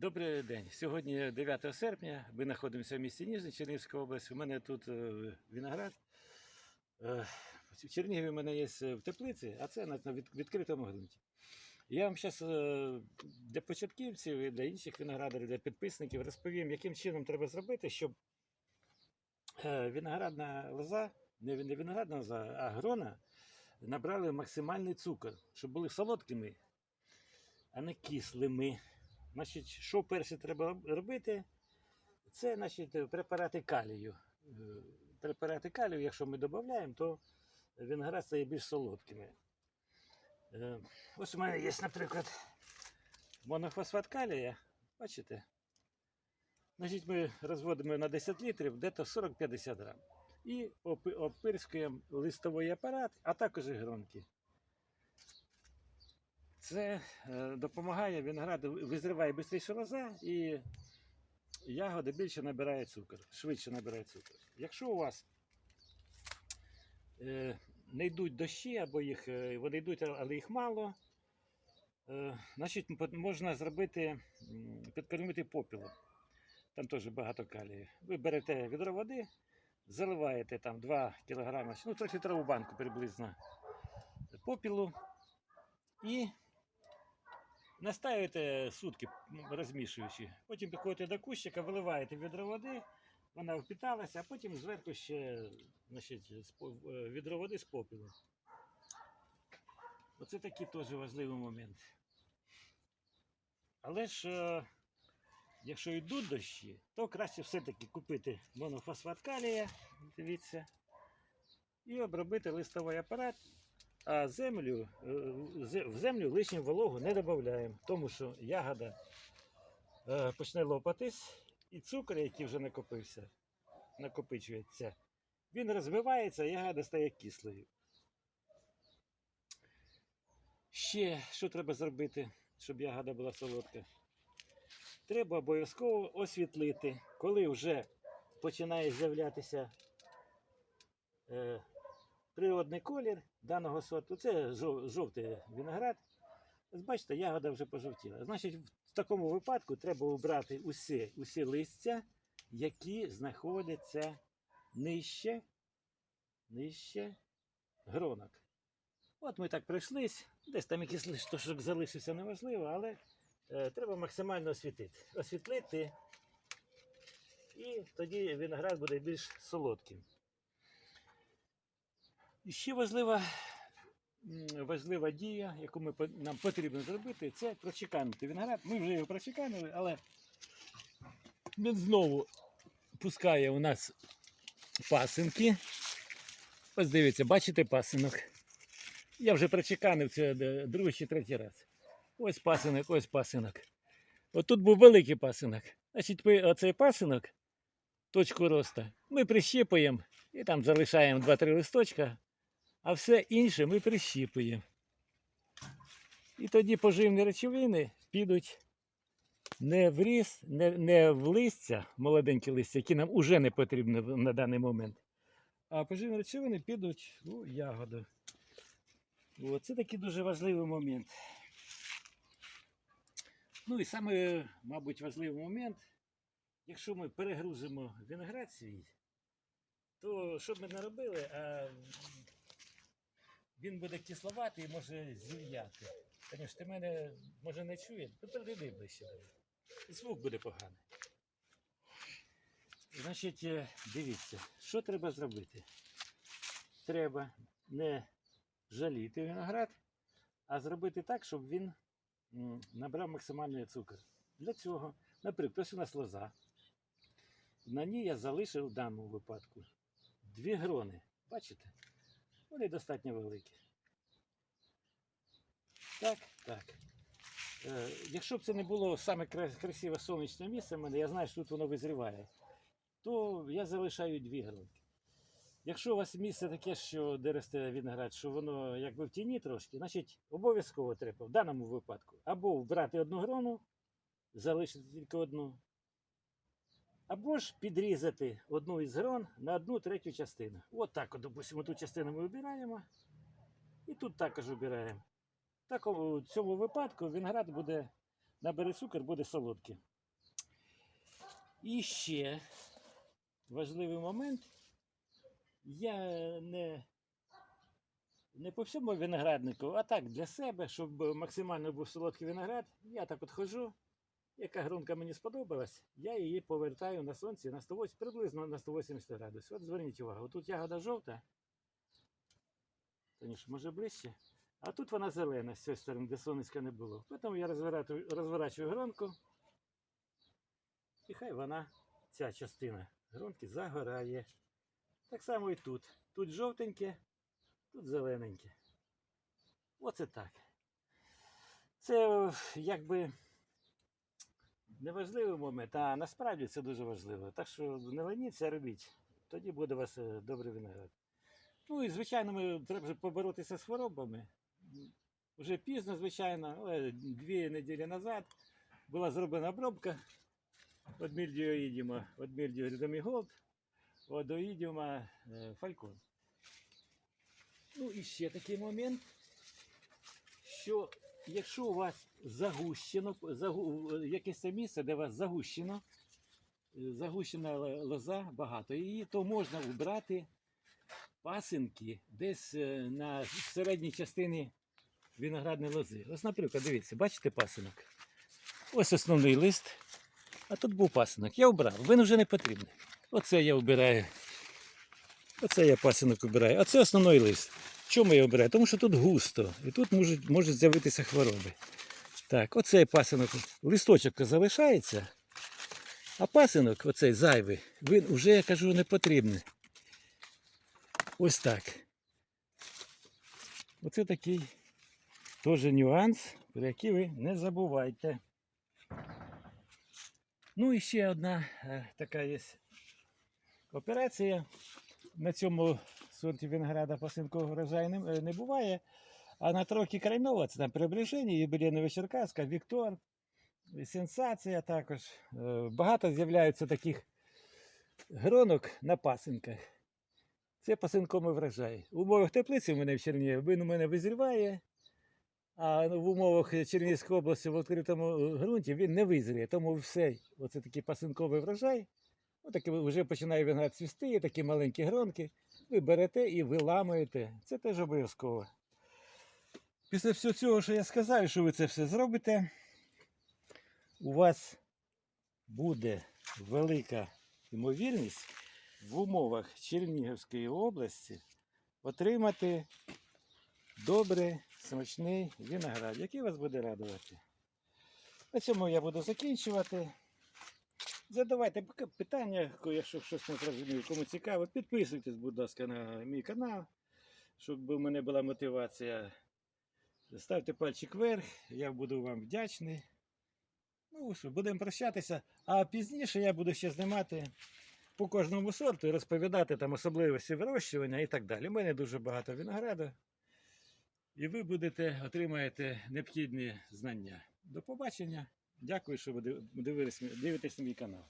Добрий день. Сьогодні 9 серпня. Ми знаходимося в місті Ніжний, Чернігівська область. У мене тут е, виноград. Е, В Чернігові у мене є е, в теплиці, а це на відкритому ґрунті. Я вам зараз для початківців і для інших виноградарів, для підписників розповім, яким чином треба зробити, щоб виноградна лоза, не виноградна лоза, а грона набрали максимальний цукор, щоб були солодкими, а не кислими. Значить, що перше треба робити? Це значить, препарати калію. Е, Препарати калію, якщо ми додаємо, то виноград стає більш солодкими. Е, Ось у мене є, наприклад, монофосфат калія. Бачите? Значить, ми розводимо на 10 літрів десь 40-50 грам. І опи- опирскуємо листовий апарат, а також і гронки. Це е, допомагає винограду визриває швидше лоза і ягоди більше набирає цукор, швидше набирає цукор. Якщо у вас е, не йдуть дощі, або їх, е, вони йдуть, але їх мало, значить можна зробити, підкормити попілом. Там теж багато калію. Ви берете відро води, заливаєте там 2 кг, ну 3 літрову банку приблизно попілу і настаюєте сутки, розмішуючи. Потім підходите до кущика, виливаєте відро води, вона впіталася, а потім зверху ще значить, е, відро води з попілом. Оце такий теж важливий момент. Але ж, е, якщо йдуть дощі, то краще все-таки купити монофосфат калія, дивіться, і обробити листовий апарат. А землю, е, в землю лишню вологу не додаємо, тому що ягода е, почне лопатись, і цукор, який вже накопився, накопичується, він розбивається, ягода стає кислою. Ще що треба зробити, щоб ягода була солодка? Треба обов'язково освітлити, коли вже починає з'являтися е, природний колір даного сорту. Це жов- жовтий виноград. Бачите, ягода вже пожовтіла. Значить, в такому випадку треба обрати усі, усі листя, які знаходяться нижче, нижче гронок. От ми так пройшлись, десь там якийсь листочок залишився, неважливо, але е, треба максимально освітити. Освітлити, і тоді виноград буде більш солодким. І ще важлива, важлива дія, яку ми, нам потрібно зробити, це прочеканити виноград. Ми вже його прочеканили, але він знову пускає у нас пасинки. Ось дивіться, бачите пасинок? Я вже прочеканив це е, другий чи третій раз. Ось пасинок, ось пасинок. От тут був великий пасинок. Значить, оцей пасинок, точку росту, ми прищіпуємо і там залишаємо 2-3 листочка, а все інше ми прищіпуємо. І тоді поживні речовини підуть не в ріс, не, не в листя, молоденькі листя, які нам уже не потрібні на даний момент. А поживні речовини підуть у ягоду. О, це такий дуже важливий момент. Ну і саме, мабуть, важливий момент, якщо ми перегрузимо виноград то що б ми не робили, а він буде кисловатий і може зів'яти. Звісно, ти мене може не чує, то підійди ближче. Звук буде поганий. Значить, е, дивіться, що треба зробити? Треба не жаліти виноград, а зробити так, щоб він набрав максимальний цукор. Для цього, наприклад, ось у нас лоза. На ній я залишив в даному випадку дві грони. Бачите? Вони достатньо великі. Так, так. Е, якщо б це не було саме красиве сонячне місце в мене, я знаю, що тут воно визріває, то я залишаю дві гронки. Якщо у вас місце таке, що де росте виноград, що воно якби в тіні трошки, значить обов'язково треба в даному випадку або вбрати одну грону, залишити тільки одну, або ж підрізати одну із грон на одну третю частину. От так, допустимо, ту частину ми вибираємо, і тут також вибираємо. Так, у цьому випадку виноград буде набере цукор, буде солодкий. І ще важливий момент. Я не, не по всьому винограднику, а так для себе, щоб максимально був солодкий виноград. Я так от ходжу. Яка грунка мені сподобалась, я її повертаю на сонці на 180, приблизно на 180 градусів. От зверніть увагу, тут ягода жовта. Тоніше, може ближче. А тут вона зелена з цієї сторони, де сонечка не було. Тому я розворачую гронку. І хай вона, ця частина гронки, загорає. Так само і тут. Тут жовтеньке, тут зелененьке. Оце так. Це е, якби неважливий момент, а насправді це дуже важливо. Так що не леніться, робіть. Тоді буде у вас е, добрий виноград. Ну і звичайно, ми треба поборотися з хворобами. Вже пізно, звичайно, дві неділі назад була зроблена обробка від мільдіоїдіма, від Голд, від е, фалькон. Ну і ще такий момент, що якщо у вас загущено, загу, якесь це місце, де у вас загущено, е, загущена лоза багато, її, то можна убрати пасинки десь е, на середній частині виноградної лози. Ось, наприклад, дивіться, бачите пасинок? Ось основний лист, а тут був пасинок. Я обрав, він вже не потрібний. Оце я обираю. Оце я пасинок обираю. А це основний лист. Чому я обираю? Тому що тут густо. І тут можуть, можуть з'явитися хвороби. Так, оцей пасинок, листочок залишається, а пасинок, оцей зайвий, він вже, я кажу, не потрібний. Ось так. Оце такий теж нюанс, про який ви не забувайте. Ну і ще одна е, така є операція. На цьому сорті винограда не, е, не буває. А на трохи крайнова, це там приближення, юбілейного Черкаська, Віктор, сенсація також. Е, Багато з'являється таких гронок на пасинках. Це пасинковий врожай. В умовах теплиці у мене в Чернігові він у мене визріває, а в умовах Чернігівської області в відкритому е, ґрунті він не визріє. Тому все, оце такий пасинковий врожай. Отаке вже починає виноград цвісти, такі маленькі гронки. Ви берете і виламуєте. Це теж обов'язково. Після всього цього, що я сказав, що ви це все зробите, у вас буде велика ймовірність в умовах Чернігівської області отримати добрий, смачний виноград, який вас буде радувати. На цьому я буду закінчувати. Задавайте питання, якщо щось не зрозумів, кому цікаво, підписуйтесь, будь ласка, на мій канал, щоб у мене була мотивація. Ставте пальчик вверх, я буду вам вдячний. Ну що, будемо прощатися. А пізніше я буду ще знімати по кожному сорту і розповідати там особливості вирощування і так далі. У мене дуже багато винограду. І ви будете отримаєте необхідні знання. До побачення. Дякую, що ви див- дивились- дивитесь мій канал.